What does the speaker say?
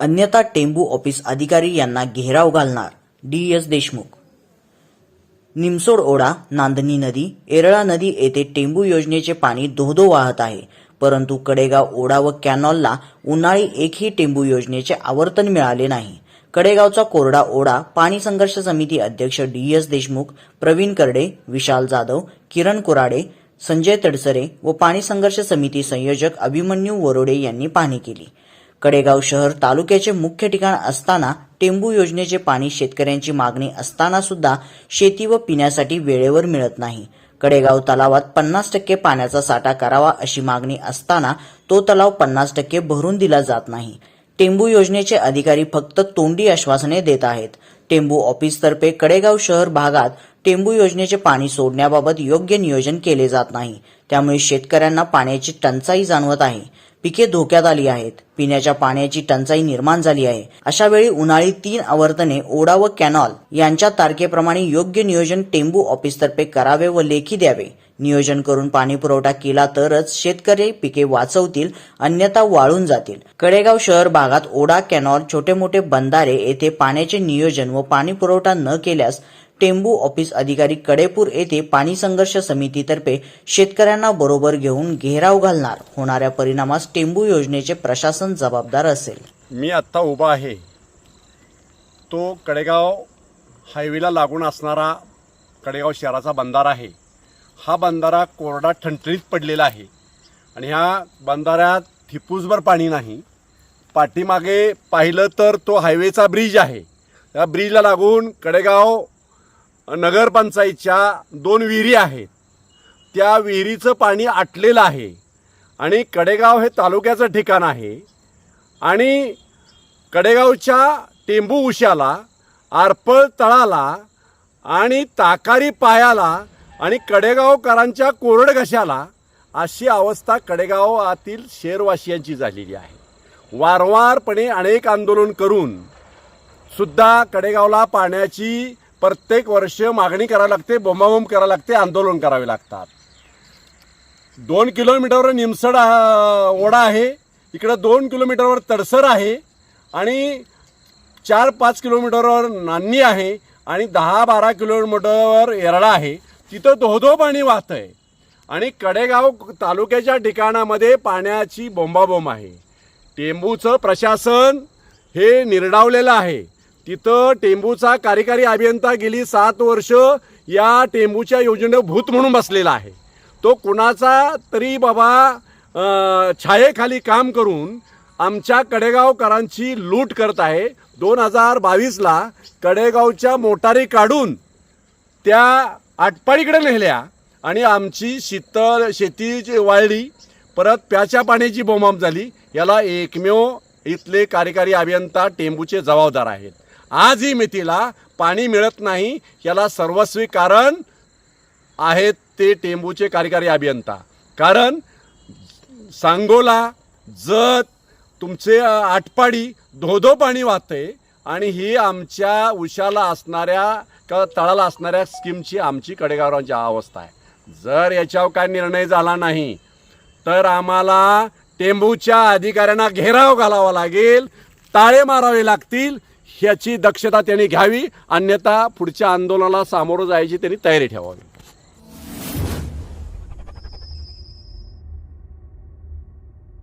अन्यथा टेंबू ऑफिस अधिकारी यांना घेराव घालणार. डी. एस. देशमुख. निमसोड ओढा नांदणी नदी एरळा नदी येथे टेंबू योजनेचे पाणी धोधो वाहत आहे. परंतु कडेगाव ओढा व कॅनॉलला उन्हाळी एकही टेंबू योजनेचे आवर्तन मिळाले नाही. कडेगावचा कोरडा ओढा पाणी संघर्ष समिती अध्यक्ष डी. एस. देशमुख प्रवीण करडे विशाल जाधव किरण कुराडे संजय तडसरे व पाणी संघर्ष समिती संयोजक अभिमन्यू वरोडे यांनी पाहणी केली. कडेगाव शहर तालुक्याचे मुख्य ठिकाण असताना टेंबू योजनेचे पाणी शेतकऱ्यांची मागणी असताना सुद्धा शेती व पिण्यासाठी वेळेवर मिळत नाही. कडेगाव तलावात पन्नास टक्के पाण्याचा साठा करावा अशी मागणी असताना तो तलाव पन्नास टक्के भरून दिला जात नाही. टेंबू योजनेचे अधिकारी फक्त तोंडी आश्वासने देत आहेत. टेंबू ऑफिसतर्फे कडेगाव शहर भागात टेंबू योजनेचे पाणी सोडण्याबाबत योग्य नियोजन केले जात नाही. त्यामुळे शेतकऱ्यांना पाण्याची टंचाई जाणवत आहे. पिके धोक्यात आली आहेत. पिण्याच्या पाण्याची टंचाई निर्माण झाली आहे. अशा वेळी उन्हाळी तीन आवर्तने ओढा व कॅनॉल यांच्या तारखेप्रमाणे योग्य नियोजन टेंबू ऑफिसतर्फे करावे व लेखी द्यावे. नियोजन करून पाणी पुरवठा केला तरच शेतकरी पिके वाचवतील अन्यथा वाळून जातील. कडेगाव शहर भागात ओढा कॅनॉल छोटे मोठे बंधारे येथे पाण्याचे नियोजन व पाणी पुरवठा न केल्यास टेंबू ऑफिस अधिकारी कडेपूर येथे पाणी संघर्ष समितीतर्फे शेतकऱ्यांना बरोबर घेऊन घेराव घालणार. होणाऱ्या परिणामास टेंबू योजनेचे प्रशासन जबाबदार असेल. मी आत्ता उभा आहे. तो कडेगाव हायवेला लागून असणारा कडेगाव शहराचा बंधारा आहे. हा बंधारा कोरडा ठणठणीत पडलेला आहे आणि ह्या बंधाऱ्यात थिपूसभर पाणी नाही. पाठीमागे पाहिलं तर तो हायवेचा ब्रिज आहे. त्या ब्रिजला लागून कडेगाव नगरपंचायतच्या दोन विहिरी आहेत. त्या विहिरीचं पाणी आटलेलं आहे आणि कडेगाव हे तालुक्याचं ठिकाण आहे. आणि कडेगावच्या टेंबू उशाला आरपळ तळाला आणि ताकारी पायाला आणि कडेगावकरांच्या कोरड घशाला अशी अवस्था कडेगावातील शेरवासियांची झालेली आहे. वारंवारपणे अनेक आंदोलन करून सुद्धा कडेगावला पाण्याची प्रत्येक वर्ष मागणी करावी लागते बोंबाबोंब करावी लागते आंदोलन करावे लागतात. दोन किलोमीटरवर निमसड ओढा आहे. इकडं दोन किलोमीटरवर तडसर आहे आणि चार पाच किलोमीटरवर नान्नी आहे आणि दहा बारा किलोमीटरवर येरळा आहे. तिथं धोधो पाणी वाहत आहे. आणि कडेगाव तालुक्याच्या ठिकाणामध्ये पाण्याची बोंबाबोंब आहे. टेंबूचं प्रशासन हे निर्डावलेलं आहे. तिथं टेंबूचा कार्यकारी अभियंता गेली सात वर्ष या टेंबूच्या योजनेत भूत म्हणून बसलेला आहे. तो कुणाचा तरी बाबा छायेखाली काम करून आमच्या कडेगावकरांची लूट करत आहे. दोन हजार बावीसला कडेगावच्या मोटारी काढून त्या आटपाडीकडे नेल्या आणि आमची शीतल शेतीची वाळली परत प्याच्या पाण्याची बोंबाब झाली. याला एकमेव इथले कार्यकारी अभियंता टेंबूचे जबाबदार आहेत. आजही मेथीला पाणी मिळत नाही याला सर्वस्वी कारण आहेत ते टेंबूचे कार्यकारी अभियंता. कारण सांगोला जत तुमचे आटपाडी धोधो पाणी वाहते आणि ही आमच्या उशाला असणाऱ्या का तळाला असणाऱ्या स्कीमची आमची कडेगावरांची अवस्था आहे. जर याच्यावर काय निर्णय झाला नाही तर आम्हाला टेंबूच्या अधिकाऱ्यांना घेराव घालावा लागेल ताळे मारावे लागतील ह्याची दक्षता त्यांनी घ्यावी अन्यथा पुढच्या आंदोलनाला सामोरं जायची त्यांनी तयारी ठेवावी.